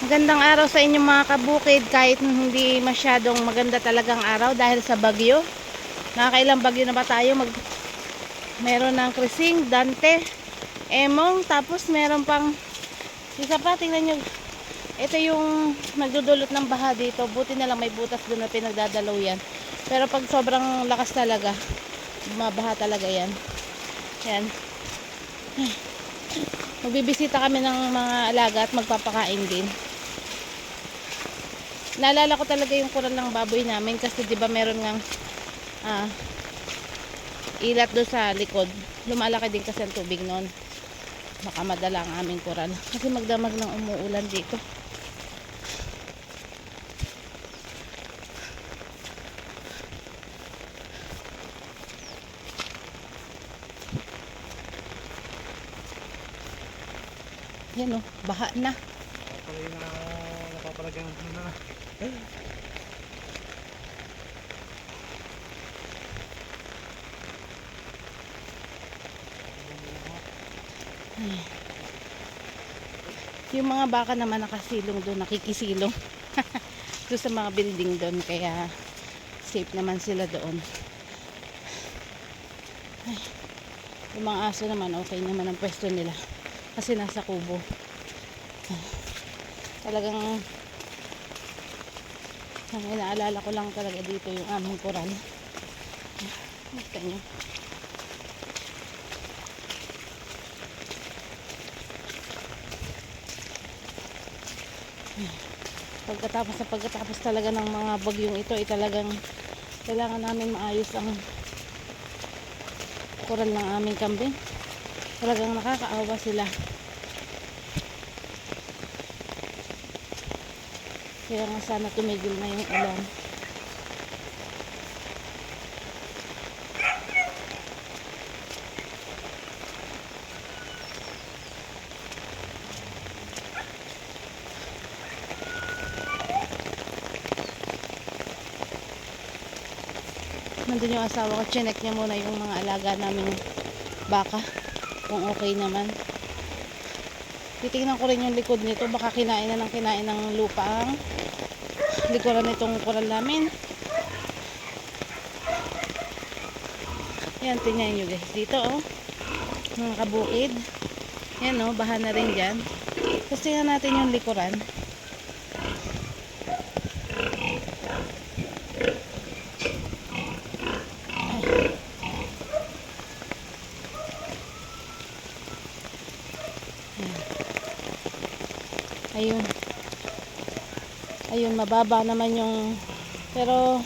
Magandang araw sa inyong mga kabukid kahit hindi masyadong maganda talagang araw dahil sa bagyo. Nakakailang bagyo na ba tayo? Mag meron ng Krising, Dante, Emong, tapos meron pang isa pa, tingnan nyo. Ito yung nagdudulot ng baha dito. Buti na lang may butas doon na pinagdadalaw yan. Pero pag sobrang lakas talaga, bumabaha talaga yan. Yan. Magbibisita kami ng mga alaga at magpapakain din. Naalala ko talaga yung kuran ng baboy namin kasi 'di ba meron ngang ah, ilat do sa likod. Lumalaki din kasi ang tubig noon. Baka madala ang aming kuran. Kasi magdamag ng umuulan dito. Yan oh, baha na. Na napapalagyan ng na. Yung mga baka naman nakasilong doon, nakikisilong. doon sa mga building doon, kaya safe naman sila doon. Ay, yung mga aso naman, okay naman ang pwesto nila. Kasi nasa kubo. Talagang ang inaalala ko lang talaga dito yung aming koral. Gusto nyo? pagkatapos sa pagkatapos talaga ng mga bagyong ito ay talagang kailangan namin maayos ang koral ng aming kambing talagang nakakaawa sila kaya nga sana tumigil na yung ulan. Nandun yung asawa ko. Chinek niya muna yung mga alaga namin. Baka kung okay naman. Titingnan ko rin yung likod nito. Baka kinain na ng kinain ng lupa ang likuran nitong koral namin. Yan tingnan nyo guys dito oh. Mga kabukid. Yan oh baha na rin dyan. Tapos tingnan natin yung likuran. Ayun ayun mababa naman yung pero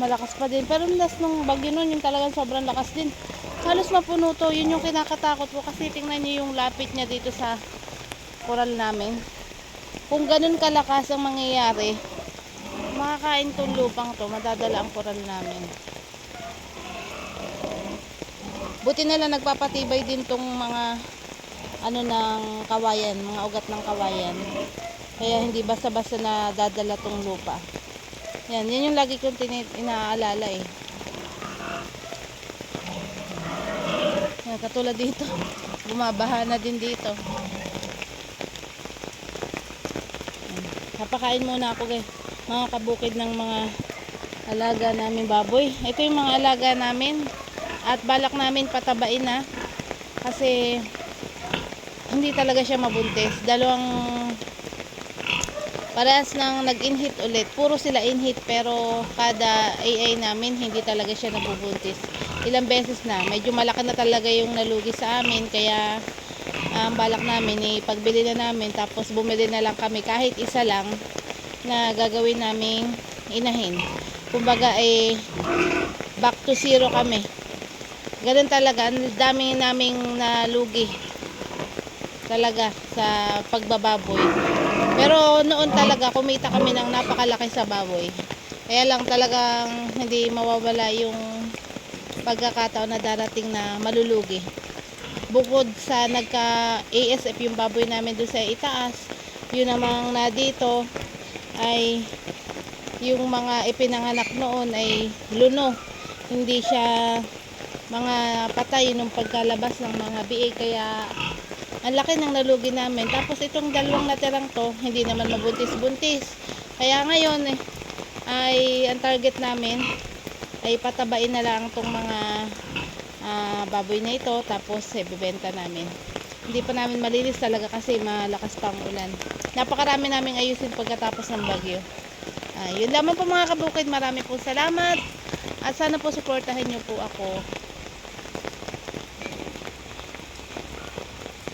malakas pa din. Pero last nung bagyo nun yung talagang sobrang lakas din. Halos mapuno to. Yun yung kinakatakot ko kasi tingnan nyo yung lapit niya dito sa koral namin. Kung ganun kalakas ang mangyayari makakain tong lupang to. Madadala ang koral namin. Buti na lang nagpapatibay din tong mga ano ng kawayan, mga ugat ng kawayan. Kaya hindi basta-basta na dadala tong lupa. Yan, yan yung lagi kong inaalala eh. Yan, katulad dito. Bumabaha na din dito. Yan. Papakain muna ako guys. Mga kabukid ng mga alaga namin baboy. Ito yung mga alaga namin. At balak namin patabain na. Kasi hindi talaga siya mabuntis. Dalawang parehas nang nag-inhit ulit. Puro sila inhit pero kada AA namin hindi talaga siya nabubuntis. Ilang beses na. Medyo malaki na talaga yung nalugi sa amin kaya ang balak namin ipagbili na namin tapos bumili na lang kami kahit isa lang na gagawin naming inahin. Kumbaga ay back to zero kami. Ganun talaga. Ang dami naming nalugi talaga sa pagbababoy. Pero noon talaga kumita kami ng napakalaki sa baboy. Kaya lang talagang hindi mawawala yung pagkakataon na darating na malulugi. Bukod sa nagka ASF yung baboy namin doon sa itaas, yun namang na dito ay yung mga ipinanganak noon ay luno. Hindi siya mga patay nung pagkalabas ng mga biig kaya Ang laki ng nalugi namin. Tapos itong dalawang natirang to, hindi naman mabuntis-buntis. Kaya ngayon eh, ay ang target namin ay patabain na lang tong mga ah, baboy na ito tapos eh, bibenta namin. Hindi pa namin malinis talaga kasi malakas pa ang ulan. Napakarami naming ayusin pagkatapos ng bagyo. Ah, yun lamang po mga kabukid. Marami po salamat. At sana po suportahan niyo po ako